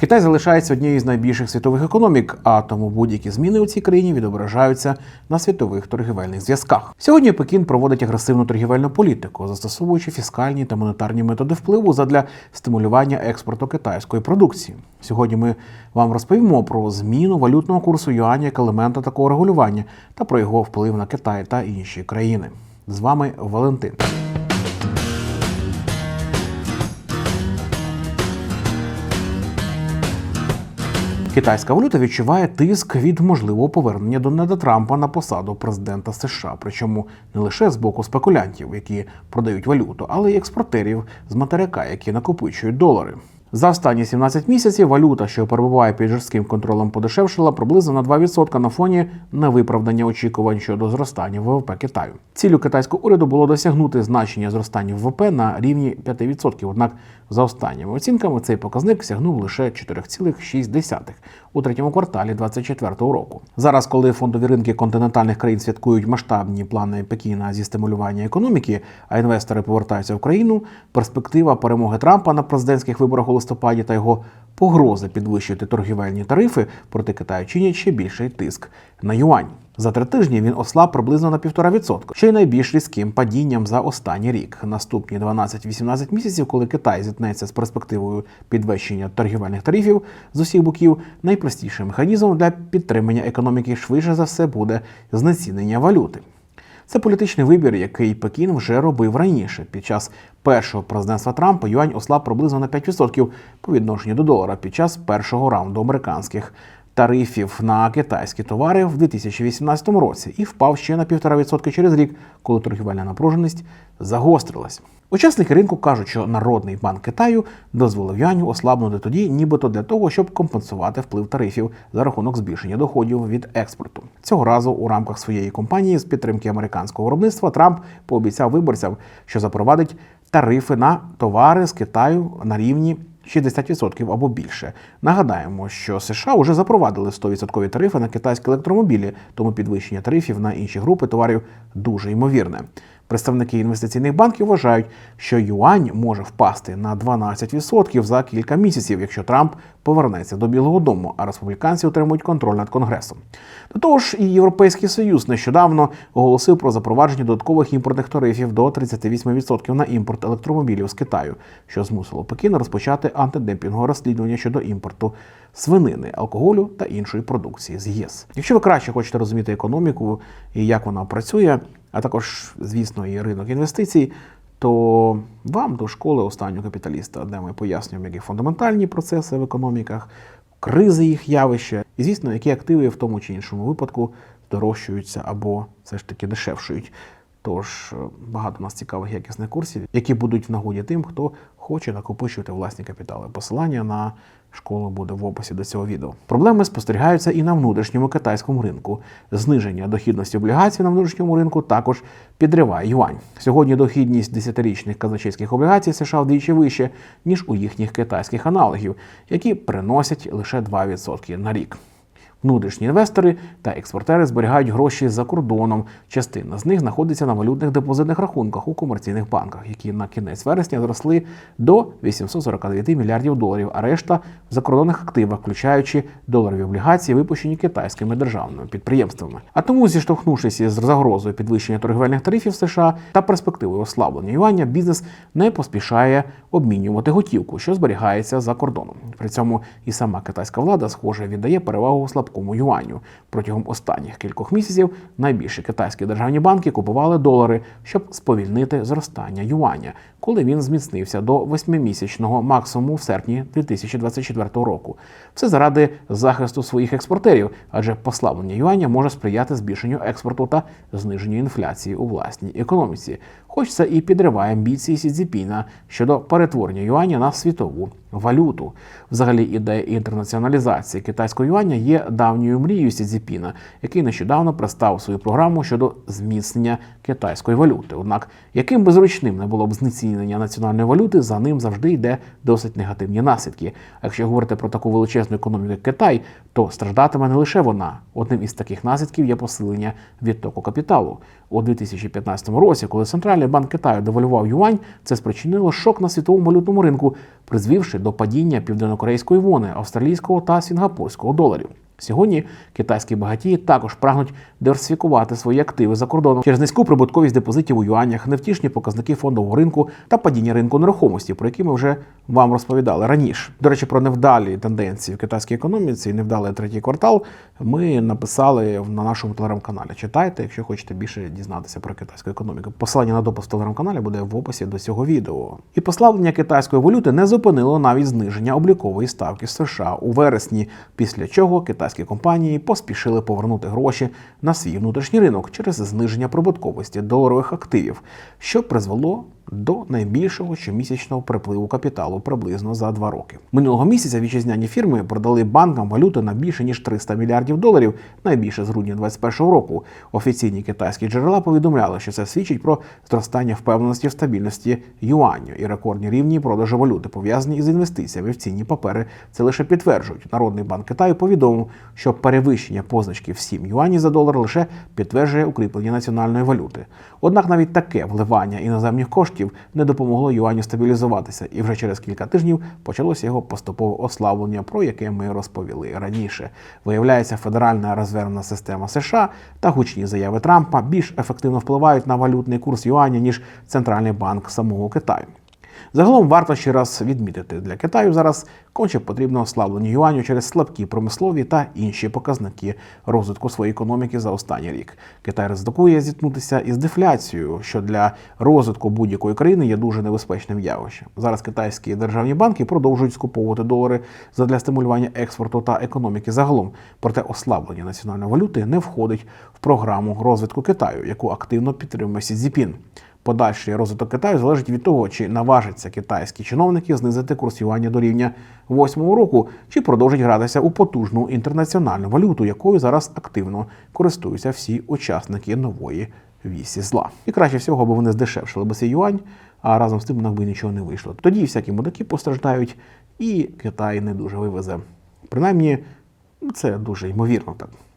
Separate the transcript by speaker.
Speaker 1: Китай залишається однією з найбільших світових економік, а тому будь-які зміни у цій країні відображаються на світових торгівельних зв'язках. Сьогодні Пекін проводить агресивну торгівельну політику, застосовуючи фіскальні та монетарні методи впливу задля стимулювання експорту китайської продукції. Сьогодні ми вам розповімо про зміну валютного курсу юаня як елемента такого регулювання та про його вплив на Китай та інші країни. З вами Валентин. Китайська валюта відчуває тиск від можливого повернення Дональда Трампа на посаду президента США, причому не лише з боку спекулянтів, які продають валюту, але й експортерів з материка, які накопичують долари. За останні 17 місяців валюта, що перебуває під жорстким контролем, подешевшила приблизно на 2% на фоні невиправдання очікувань щодо зростання ВВП Китаю. Цілю китайського уряду було досягнути значення зростання ВВП на рівні 5%. Однак, за останніми оцінками, цей показник сягнув лише 4,6% у третьому кварталі 2024 року. Зараз, коли фондові ринки континентальних країн святкують масштабні плани Пекіна зі стимулювання економіки, а інвестори повертаються в країну, перспектива перемоги Трампа на президентських виборах у листопаді та його погрози підвищити торгівельні тарифи проти Китаю чинять ще більший тиск на юань. За три тижні він ослаб приблизно на 1,5%, що й найбільш різким падінням за останній рік. Наступні 12-18 місяців, коли Китай зіткнеться з перспективою підвищення торгівельних тарифів з усіх боків, найпростішим механізмом для підтримання економіки швидше за все буде знецінення валюти. Це політичний вибір, який Пекін вже робив раніше. Під час першого президентства Трампа юань ослаб приблизно на 5% по відношенню до долара під час першого раунду американських тарифів на китайські товари в 2018 році і впав ще на 1,5% через рік, коли торгівельна напруженість загострилась. Учасники ринку кажуть, що Народний банк Китаю дозволив юаню ослабнути тоді, нібито для того, щоб компенсувати вплив тарифів за рахунок збільшення доходів від експорту. Цього разу у рамках своєї компанії з підтримки американського виробництва Трамп пообіцяв виборцям, що запровадить тарифи на товари з Китаю на рівні 60% або більше. Нагадаємо, що США вже запровадили 100% тарифи на китайські електромобілі, тому підвищення тарифів на інші групи товарів дуже ймовірне. Представники інвестиційних банків вважають, що юань може впасти на 12% за кілька місяців, якщо Трамп повернеться до Білого Дому, а республіканці отримують контроль над Конгресом. До того ж, і Європейський Союз нещодавно оголосив про запровадження додаткових імпортних тарифів до 38% на імпорт електромобілів з Китаю, що змусило Пекін розпочати антидемпінгове розслідування щодо імпорту свинини, алкоголю та іншої продукції з ЄС. Якщо ви краще хочете розуміти економіку і як вона працює, а також, звісно, і ринок інвестицій, то вам до школи останнього капіталіста, де ми пояснюємо, які фундаментальні процеси в економіках, кризи їх явища, і звісно, які активи в тому чи іншому випадку дорожчуються або все ж таки дешевшують. Тож багато у нас цікавих якісних курсів, які будуть в нагоді тим, хто хоче накопичувати власні капітали. Посилання на школу буде в описі до цього відео. Проблеми спостерігаються і на внутрішньому китайському ринку. Зниження дохідності облігацій на внутрішньому ринку також підриває юань. Сьогодні дохідність 10-річних казначейських облігацій США вдвічі вище, ніж у їхніх китайських аналогів, які приносять лише 2% на рік. Внутрішні інвестори та експортери зберігають гроші за кордоном. Частина з них знаходиться на валютних депозитних рахунках у комерційних банках, які на кінець вересня зросли до 849 мільярдів доларів, а решта в закордонних активах, включаючи доларові облігації, випущені китайськими державними підприємствами. А тому, зіштовхнувшись із загрозою підвищення торгівельних тарифів США та перспективою ослаблення юаня, бізнес не поспішає обмінювати готівку, що зберігається за кордоном. При цьому і сама китайська влада, схоже, віддає перевагу слабкому юаню. Протягом останніх кількох місяців найбільші китайські державні банки купували долари, щоб сповільнити зростання юаня, коли він зміцнився до восьмимісячного максимуму в серпні 2024 року. Все заради захисту своїх експортерів, адже послаблення юаня може сприяти збільшенню експорту та зниженню інфляції у власній економіці. Хоч це і підриває амбіції Сі Цзіпіна щодо перетворення юаня на світову валюту. Взагалі, ідея інтернаціоналізації китайського юаня є давньою мрією Сідзіпіна, який нещодавно представив свою програму щодо зміцнення китайської валюти. Однак, яким би зручним не було б знецінення національної валюти, за ним завжди йде досить негативні наслідки. А якщо говорити про таку величезну економіку, як Китай, то страждатиме не лише вона. Одним із таких наслідків є посилення відтоку капіталу. У 2015 році, коли Центральний банк Китаю девальвував юань, це спричинило шок на світовому валютному ринку, призвівши до падіння південнокорейської вони, австралійського та сінгапурського доларів. Сьогодні китайські багатії також прагнуть диверсифікувати свої активи за кордоном через низьку прибутковість депозитів у юанях, невтішні показники фондового ринку та падіння ринку нерухомості, про які ми вже вам розповідали раніше. До речі, про невдалі тенденції в китайській економіці і невдалий третій квартал ми написали на нашому телеграм-каналі. Читайте, якщо хочете більше дізнатися про китайську економіку. Посилання на допис в телеграм-каналі буде в описі до цього відео. І послаблення китайської валюти не зупинило навіть зниження облікової ставки США у вересні, після чого китайські компанії поспішили повернути гроші на свій внутрішній ринок через зниження прибутковості доларових активів, що призвело до найбільшого щомісячного припливу капіталу приблизно за два роки. Минулого місяця вітчизняні фірми продали банкам валюти на більше ніж 300 мільярдів доларів, найбільше з грудня 2021 року. Офіційні китайські джерела повідомляли, що це свідчить про зростання впевненості в стабільності юаню і рекордні рівні продажу валюти, пов'язані із інвестиціями в цінні папери. Це лише підтверджують. Народний банк Китаю повідомив, що перевищення позначки в 7 юанів за долар лише підтверджує укріплення національної валюти. Однак навіть таке вливання іноземних коштів не допомогло юаню стабілізуватися, і вже через кілька тижнів почалося його поступове ослаблення, про яке ми розповіли раніше. Виявляється, федеральна резервна система США та гучні заяви Трампа більш ефективно впливають на валютний курс юаня ніж центральний банк самого Китаю. Загалом варто ще раз відмітити, для Китаю зараз конче потрібно ослаблення юаню через слабкі промислові та інші показники розвитку своєї економіки за останній рік. Китай ризикує зіткнутися із дефляцією, що для розвитку будь-якої країни є дуже небезпечним явищем. Зараз китайські державні банки продовжують скуповувати долари задля стимулювання експорту та економіки загалом. Проте ослаблення національної валюти не входить в програму розвитку Китаю, яку активно підтримує Сі Цзіпін. Подальший розвиток Китаю залежить від того, чи наважаться китайські чиновники знизити курс юаня до рівня восьмого року, чи продовжать гратися у потужну інтернаціональну валюту, якою зараз активно користуються всі учасники нової вісі зла. І краще всього, аби вони здешевшили би цей юань, а разом з тим них би нічого не вийшло. Тоді всякі мудаки постраждають, і Китай не дуже вивезе. Принаймні, це дуже ймовірно так.